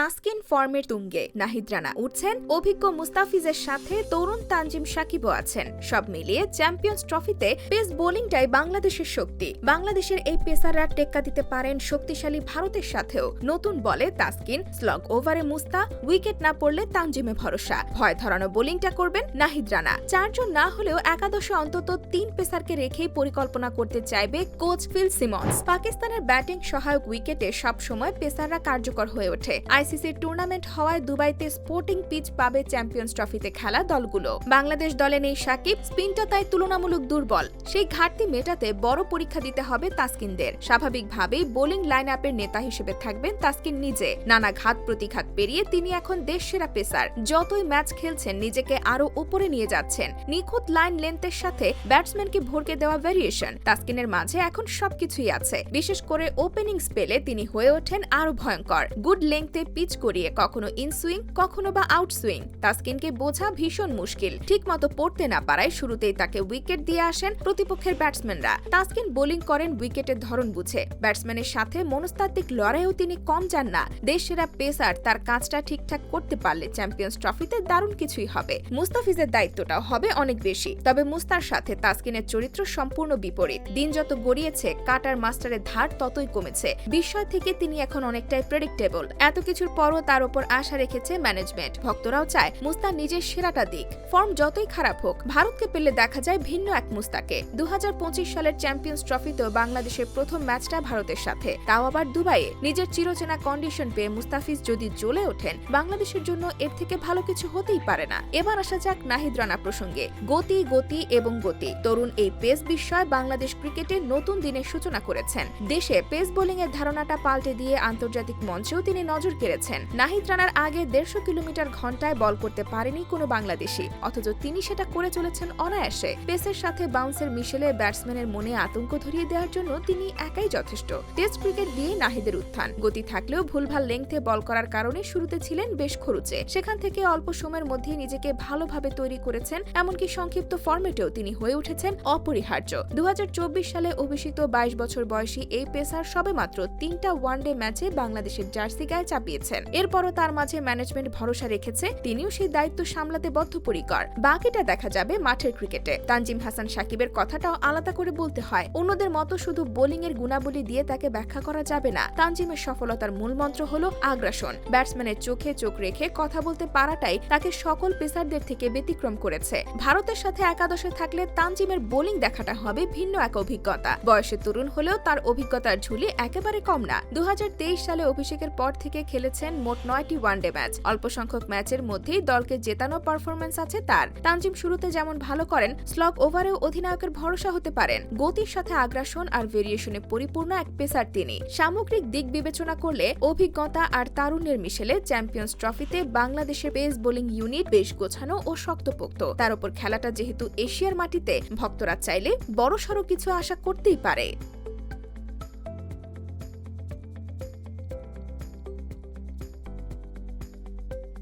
তাসকিন ফর্মের তুঙ্গে। নাহিদ রানা উঠছেন। অভিজ্ঞ মুস্তাফিজের সাথে তরুণ তানজিম সাকিবও আছেন। সব মিলিয়ে চ্যাম্পিয়ন্স ট্রফিতে পেস বোলিংটাই বাংলাদেশের শক্তি। বাংলাদেশের এই পেসাররা টেক্কা দিতে পারেন শক্তিশালী ভারতের সাথেও। নতুন বলে তাসকিন, স্লগ ওভারে মুস্তা, উইকেট না পড়লে তানজিমে ভরসা। ভয় ধরানো বোলিংটা করবেন নাহিদ রানা। চারজন না হলেও একাদশে অন্তত তিন পেসারকে রেখেই পরিকল্পনা করতে চাইবে কোচ ফিল সিমন্স। পাকিস্তানের ব্যাটিং সহায়ক উইকেটে সবসময় পেসাররা কার্যকর হয়ে ওঠে। আইসিসির টুর্নামেন্ট হওয়ায় দুবাইতে স্পোর্টিং পিচ পাবে চ্যাম্পিয়ন্স ট্রফিতে খেলা দলগুলো। বাংলাদেশ দলে নেই সাকিব স্পিনটা তাই তুলনামূলক দুর্বল। সেই ঘাটতি মেটাতে বড় পরীক্ষা দিতে হবে তাসকিনদের। স্বাভাবিকভাবেই বোলিং লাইন আপের নেতা হিসেবে থাকবেন তাসকিন নিজে। নানা ঘাত প্রতিঘাত পেরিয়ে তিনি এখন দেশ সেরা পেসার। যতই ম্যাচ খেলছেন, নিজেকে আরও উপরে নিয়ে যাচ্ছেন। নিখুঁত লাইন লেন্থের সাথে ব্যাটসম্যানকে ভরকে দেওয়া ভ্যারিয়েশন। তাসকিনের মাঝে এখন সবকিছুই আছে। বিশেষ করে ওপেনিং স্পেলে তিনি হয়ে ওঠেন আরও ভয়ঙ্কর। গুড লেংথে পিচ করিয়ে কখনো ইনসুইং কখনো বা আউট সুইং। তাসকিনকে বোঝা ভীষণ মুশকিল। ঠিকমতো পড়তে না পারায় শুরুতেই তাকে উইকেট দিয়ে আসেন প্রতিপক্ষের ব্যাটসম্যানরা। তাসকিন বোলিং করেন উইকেটের ধরন বুঝে। ব্যাটসম্যানের সাথে মনস্তাত্ত্বিক লড়াইও তিনি কম যান না। দেশসেরা পেসার তার কাজটা ঠিকঠাক করতে পারলে চ্যাম্পিয়ন্স ট্রফিতে দারুণ কিছুই হবে। মুস্তাফিজের দায়িত্বটাও হবে অনেক বেশি। তবে মুস্তার সাথে তাসকিনের চরিত্র সম্পূর্ণ বিপরীত। দিন যত গড়িয়েছে, কাটার মাস্টারের ধার ততই কমেছে। বিস্ময় থেকে তিনি এখন অনেকটাই প্রেডিক্টেবল এত কিছুর পরও তার উপর আশা রেখেছে ম্যানেজমেন্ট। ভক্তরাও চায় মুস্তার নিজের সেরাটা দিক। ফর্ম যতই খারাপ হোক, ভারতকে পেলে দেখা যায় ভিন্ন এক মুস্তাকে। দুহাজার পঁচিশ সালের চ্যাম্পিয়ন্স ট্রফিতেও বাংলাদেশের প্রথম ম্যাচটা ভারতের সাথে। তাও আবার দুবাইয়ে। নিজের চিরচেনা কন্ডিশন পেয়ে মুস্তাফিজ যদি জ্বলে ওঠেন, বাংলাদেশের জন্য এর থেকে ভালো কিছু হতেই পারে না। এবার আসা যাক নাহিদ রানা প্রসঙ্গে। গতি গতি এবং গতি। তরুণ এই পেস বিস্ময় বাংলাদেশ ক্রিকেটে নতুন দিনের সূচনা করেছেন। দেশে পেস বোলিং এর ধারণাটা পাল্টে দিয়ে আন্তর্জাতিক মঞ্চেও তিনি নজর কেড়েছেন নাহিদ রানার আগে দেড়শো কিলোমিটার ঘন্টায় বল করতে পারেনি কোনো বাংলাদেশি। অথচ তিনি সেটা করে চলেছেন অনায়াসে। পেসের সাথে বাউন্সের মিশেলে ব্যাটসম্যানের মনে আতঙ্ক ধরিয়ে দেওয়ার জন্য তিনি একাই যথেষ্ট। টেস্ট ক্রিকেট দিয়ে নাহিদের উত্থান। গতি থাকলেও ভুলভাল লেংথে বল করার কারণে শুরুতে ছিলেন বেশ খরুচে। সেখান থেকে অল্প সময়ের মধ্যেই নিজেকে ভালোভাবে তৈরি করেছেন, এমনকি সংক্ষিপ্ত ফরম্যাটেও তিনি হয়ে উঠেছেন অপরিহার্য। দু হাজার চব্বিশ সালে অভিষিক্ত বাইশ বছর বয়সী এই পেসার সবেমাত্র তিনটা ওয়ানডে ম্যাচে বাংলাদেশের জার্সি গায়ে চাপিয়েছেন। এরপরও তার মাঝে ম্যানেজমেন্ট ভরসা রেখেছে, তিনিও সেই দায়িত্ব সামলাতে বদ্ধপরিকর। বাকিটা দেখা যাবে মাঠের ক্রিকেটে তানজিম হাসান সাকিবের কথাটাও আলাদা করে বলতে হয়। অন্যদের মতো শুধু বোলিং এর গুণাবলী দিয়ে তাকে ব্যাখ্যা করা যাবে না। তানজিমের সফলতার মূল মন্ত্র হল আগ্রাসন। ব্যাটসম্যানের চোখে চোখ রেখে কথা বলতে পারাটাই তাকে সকল পেসারদের থেকে ব্যতিক্রম করেছে। ভারতের সাথে একাদশে থাকলে তানজিমের বোলিং দেখাটা হবে ভিন্ন এক অভিজ্ঞতা। বয়সে তরুণ হলেও তার অভিজ্ঞতার ঝুলি একেবারে কম না। দু হাজার তেইশ সালে অভিষেকের পর থেকে খেলেছেন মোট নয়টি ওয়ানডে ম্যাচ। অল্প সংখ্যক ম্যাচের মধ্যেই দলকে জেতানো পারফরমেন্স আছে তার। তানজিম শুরুতে যেমন ভালো করেন, স্লগ ওভারেও অধিনায়কের ভরসা হতে পারেন। গতির সাথে আগ্রাসন আর ভেরিয়েশনে পরিপূর্ণ এক পেসার তিনি। সামগ্রিক দিক বিবেচনা করলে অভিজ্ঞতা আর তারুণ্যের মিশেলে চ্যাম্পিয়ন্স ট্রফিতে বাংলাদেশের পেস বোলিং ইউনিট বেশ গোছানো ও শক্তপোক্ত। তার উপর খেলাটা যেহেতু এশিয়ার মাটিতে, ভক্তরা চাইলে বড়সড় কিছু আশা করতেই পারে।